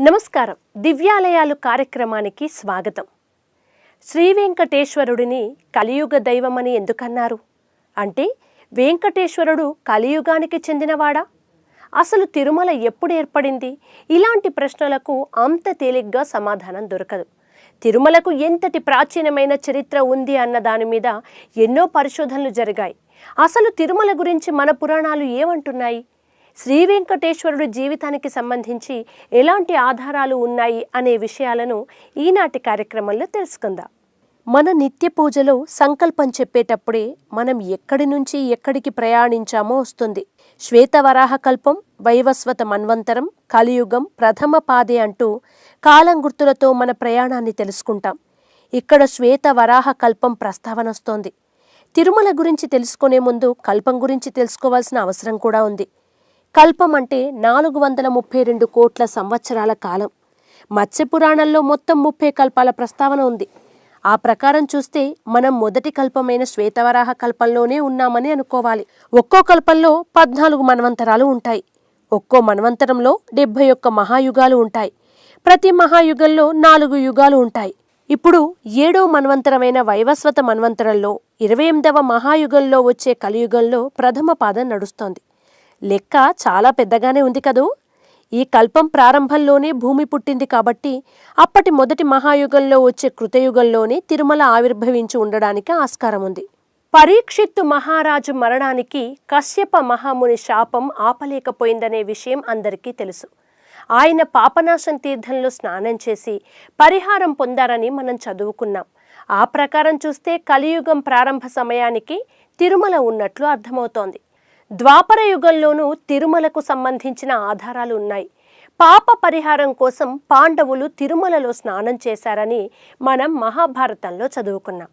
నమస్కారం. దివ్యాలయాలు కార్యక్రమానికి స్వాగతం. శ్రీ వెంకటేశ్వరుడిని కలియుగ దైవమని ఎందుకన్నారు? అంటే వెంకటేశ్వరుడు కలియుగానికి చెందినవాడా? అసలు తిరుమల ఎప్పుడు ఏర్పడింది? ఇలాంటి ప్రశ్నలకు అంత తేలిగ్గా సమాధానం దొరకదు. తిరుమలకు ఎంతటి ప్రాచీనమైన చరిత్ర ఉంది అన్న దాని మీద ఎన్నో పరిశోధనలు జరిగాయి. అసలు తిరుమల గురించి మన పురాణాలు ఏమంటున్నాయి? శ్రీ వెంకటేశ్వరుడు జీవితానికి సంబంధించి ఎలాంటి ఆధారాలు ఉన్నాయి అనే విషయాలను ఈనాటి కార్యక్రమంలో తెలుసుకుందాం. మన నిత్య పూజలో సంకల్పం చెప్పేటప్పుడే మనం ఎక్కడి నుంచి ఎక్కడికి ప్రయాణించామో వస్తుంది. శ్వేతవరాహకల్పం వైవస్వత మన్వంతరం కలియుగం ప్రథమ పాదే అంటూ కాలం గుర్తులతో మన ప్రయాణాన్ని తెలుసుకుంటాం. ఇక్కడ శ్వేత వరాహ కల్పం ప్రస్తావన వస్తోంది. తిరుమల గురించి తెలుసుకునే ముందు కల్పం గురించి తెలుసుకోవాల్సిన అవసరం కూడా ఉంది. కల్పం అంటే నాలుగు వందల ముప్పై రెండు కోట్ల సంవత్సరాల కాలం. మత్స్య పురాణంలో మొత్తం ముప్పై కల్పాల ప్రస్తావన ఉంది. ఆ ప్రకారం చూస్తే మనం మొదటి కల్పమైన శ్వేతవరాహ కల్పంలోనే ఉన్నామని అనుకోవాలి. ఒక్కో కల్పంలో పద్నాలుగు మన్వంతరాలు ఉంటాయి. ఒక్కో మన్వంతరంలో డెబ్బై ఒక్క మహాయుగాలు ఉంటాయి. ప్రతి మహాయుగంలో నాలుగు యుగాలు ఉంటాయి. ఇప్పుడు ఏడో మన్వంతరమైన వైవస్వత మన్వంతరంలో ఇరవై ఎనిమిదవ మహాయుగంలో వచ్చే కలియుగంలో ప్రథమ పాదం నడుస్తోంది. లెక్క చాలా పెద్దగానే ఉంది కదూ? ఈ కల్పం ప్రారంభంలోనే భూమి పుట్టింది కాబట్టి అప్పటి మొదటి మహాయుగంలో వచ్చే కృతయుగంలోనే తిరుమల ఆవిర్భవించి ఉండడానికి ఆస్కారం ఉంది. పరీక్షిత్తు మహారాజు మరణానికి కశ్యప మహాముని శాపం ఆపలేకపోయిందనే విషయం అందరికీ తెలుసు. ఆయన పాపనాశం తీర్థంలో స్నానం చేసి పరిహారం పొందారని మనం చదువుకున్నాం. ఆ ప్రకారం చూస్తే కలియుగం ప్రారంభ సమయానికి తిరుమల ఉన్నట్లు అర్థమవుతోంది. ద్వాపర యుగంలోనూ తిరుమలకు సంబంధించిన ఆధారాలు ఉన్నాయి. పాప పరిహారం కోసం పాండవులు తిరుమలలో స్నానం చేశారని మనం మహాభారతంలో చదువుకున్నాం.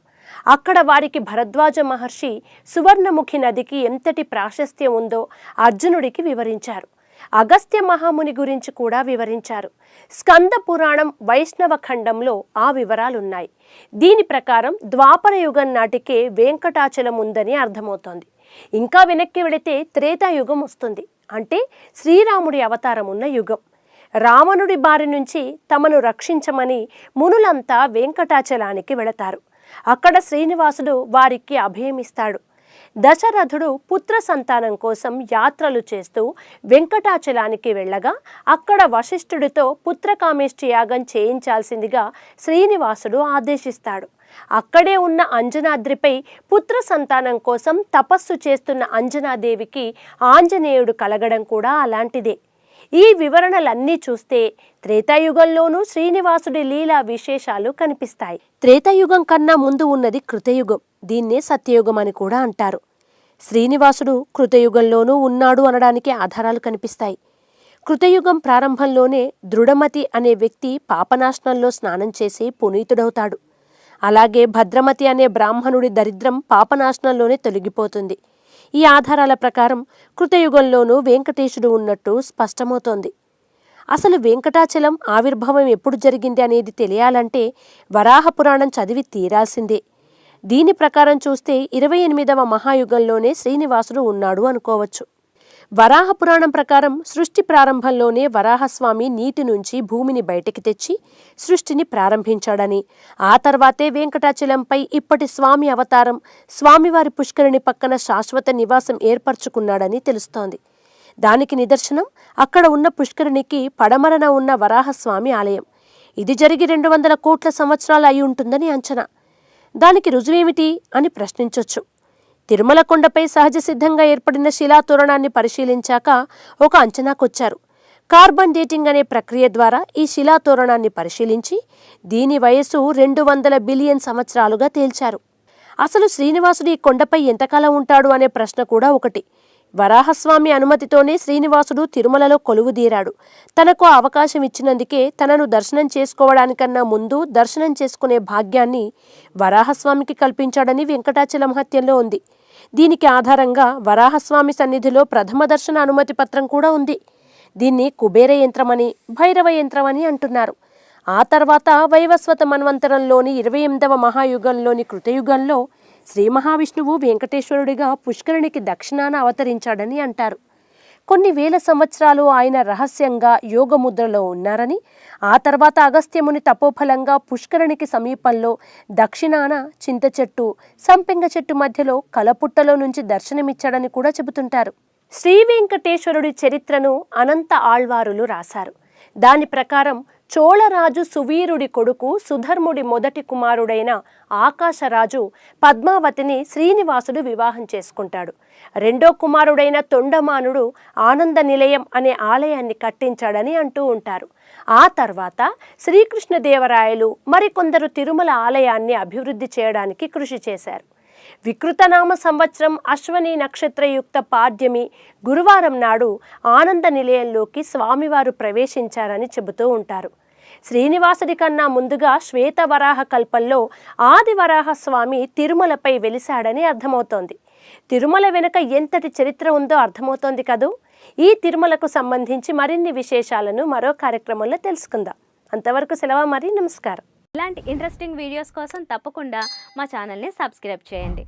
అక్కడ వారికి భరద్వాజ మహర్షి సువర్ణముఖి నదికి ఎంతటి ప్రాశస్త్యం ఉందో అర్జునుడికి వివరించారు. అగస్త్య మహాముని గురించి కూడా వివరించారు. స్కంద పురాణం వైష్ణవ ఖండంలో ఆ వివరాలున్నాయి. దీని ప్రకారం ద్వాపర యుగం నాటికే వెంకటాచలం ఉందని అర్థమవుతోంది. ఇంకా వెనక్కి వెళితే త్రేతాయుగం వస్తుంది. అంటే శ్రీరాముడి అవతారం ఉన్న యుగం. రావణుడి బారి నుంచి తమను రక్షించమని మునులంతా వెంకటాచలానికి వెళతారు. అక్కడ శ్రీనివాసుడు వారికి అభయమిస్తాడు దశరథుడు పుత్ర సంతానం కోసం యాత్రలు చేస్తూ వెంకటాచలానికి వెళ్ళగా అక్కడ వశిష్ఠుడితో పుత్రకామేష్టి యాగం చేయించాల్సిందిగా శ్రీనివాసుడు ఆదేశిస్తాడు. అక్కడే ఉన్న అంజనాద్రిపై పుత్ర సంతానం కోసం తపస్సు చేస్తున్న అంజనాదేవికి ఆంజనేయుడు కలగడం కూడా అలాంటిదే. ఈ వివరణలన్నీ చూస్తే త్రేతాయుగంలోనూ శ్రీనివాసుడి లీలా విశేషాలు కనిపిస్తాయి. త్రేతాయుగం కన్నా ముందు ఉన్నది కృతయుగం. దీన్నే సత్యయుగం అని కూడా అంటారు. శ్రీనివాసుడు కృతయుగంలోనూ ఉన్నాడు అనడానికి ఆధారాలు కనిపిస్తాయి. కృతయుగం ప్రారంభంలోనే దృఢమతి అనే వ్యక్తి పాపనాశనంలో స్నానం చేసి పునీతుడవుతాడు. అలాగే భద్రమతి అనే బ్రాహ్మణుడి దరిద్రం పాపనాశనంలోనే తొలగిపోతుంది. ఈ ఆధారాల ప్రకారం కృతయుగంలోనూ వెంకటేశుడు ఉన్నట్టు స్పష్టమవుతోంది. అసలు వెంకటాచలం ఆవిర్భావం ఎప్పుడు జరిగింది అనేది తెలియాలంటే వరాహ పురాణం చదివి తీరాల్సిందే. దీని ప్రకారం చూస్తే ఇరవై ఎనిమిదవ మహాయుగంలోనే శ్రీనివాసుడు ఉన్నాడు అనుకోవచ్చు. వరాహ పురాణం ప్రకారం సృష్టి ప్రారంభంలోనే వరాహస్వామి నీటి నుంచి భూమిని బయటికి తెచ్చి సృష్టిని ప్రారంభించాడని. ఆ తర్వాతే వెంకటాచలంపై ఇప్పటి స్వామి అవతారం స్వామివారి పుష్కరిణి పక్కన శాశ్వత నివాసం ఏర్పరచుకున్నాడని తెలుస్తోంది. దానికి నిదర్శనం అక్కడ ఉన్న పుష్కరిణికి పడమరన ఉన్న వరాహస్వామి ఆలయం. ఇది జరిగి రెండు వందల కోట్ల సంవత్సరాలు అయి ఉంటుందని అంచనా. దానికి రుజువేమిటి అని ప్రశ్నించొచ్చు. తిరుమల కొండపై సహజ సిద్ధంగా ఏర్పడిన శిలాతోరణాన్ని పరిశీలించాక ఒక అంచనాకొచ్చారు. కార్బన్ డేటింగ్ అనే ప్రక్రియ ద్వారా ఈ శిలాతోరణాన్ని పరిశీలించి దీని వయస్సు రెండు వందల బిలియన్ సంవత్సరాలుగా తేల్చారు. అసలు శ్రీనివాసుడు ఈ కొండపై ఎంతకాలం ఉంటాడు అనే ప్రశ్న కూడా ఒకటి. వరాహస్వామి అనుమతితోనే శ్రీనివాసుడు తిరుమలలో కొలువుదీరాడు. తనకు అవకాశం ఇచ్చినందుకే తనను దర్శనం చేసుకోవడానికన్నా ముందు దర్శనం చేసుకునే భాగ్యాన్ని వరాహస్వామికి కల్పించాడని వెంకటాచల మహత్యంలో ఉంది. దీనికి ఆధారంగా వరాహస్వామి సన్నిధిలో ప్రథమ దర్శన అనుమతి పత్రం కూడా ఉంది. దీన్ని కుబేర యంత్రమని భైరవ యంత్రమని అంటున్నారు. ఆ తర్వాత వైవస్వత మన్వంతరంలోని ఇరవై ఎనిమిదవ మహాయుగంలోని కృతయుగంలో శ్రీ మహావిష్ణువు వెంకటేశ్వరుడిగా పుష్కరునికి దక్షిణాన అవతరించాడని అంటారు. కొన్ని వేల సంవత్సరాలు ఆయన రహస్యంగా యోగముద్రలో ఉన్నారని ఆ తర్వాత అగస్త్యముని తపోఫలంగా పుష్కరణికి సమీపంలో దక్షిణాన చింత చెట్టు సంపెంగ చెట్టు మధ్యలో కలపుట్టలో నుంచి దర్శనమిచ్చాడని కూడా చెబుతుంటారు. శ్రీ వెంకటేశ్వరుడి చరిత్రను అనంత ఆళ్వారులు రాశారు. దాని ప్రకారం చోళరాజు సువీరుడి కొడుకు సుధర్ముడి మొదటి కుమారుడైన ఆకాశరాజు పద్మావతిని శ్రీనివాసుడు వివాహం చేసుకుంటాడు. రెండో కుమారుడైన తొండమానుడు ఆనంద నిలయం అనే ఆలయాన్ని కట్టించాడని అంటూ ఉంటారు. ఆ తర్వాత శ్రీకృష్ణదేవరాయలు మరికొందరు తిరుమల ఆలయాన్ని అభివృద్ధి చేయడానికి కృషి చేశారు. వికృతనామ సంవత్సరం అశ్వని నక్షత్రయుక్త పాడ్యమి గురువారం నాడు ఆనంద నిలయంలోకి స్వామివారు ప్రవేశించారని చెబుతూ ఉంటారు. శ్రీనివాసుడి కన్నా ముందుగా శ్వేతవరాహ కల్పంలో ఆదివరాహ స్వామి తిరుమలపై వెలిశాడని అర్థమవుతోంది. తిరుమల వెనుక ఎంతటి చరిత్ర ఉందో అర్థమవుతోంది కదూ? ఈ తిరుమలకు సంబంధించి మరిన్ని విశేషాలను మరో కార్యక్రమంలో తెలుసుకుందాం. అంతవరకు సెలవు మరి నమస్కారం. ఇలాంటి ఇంట్రెస్టింగ్ వీడియోస్ కోసం తప్పకుండా మా ఛానల్ని సబ్స్క్రైబ్ చేయండి.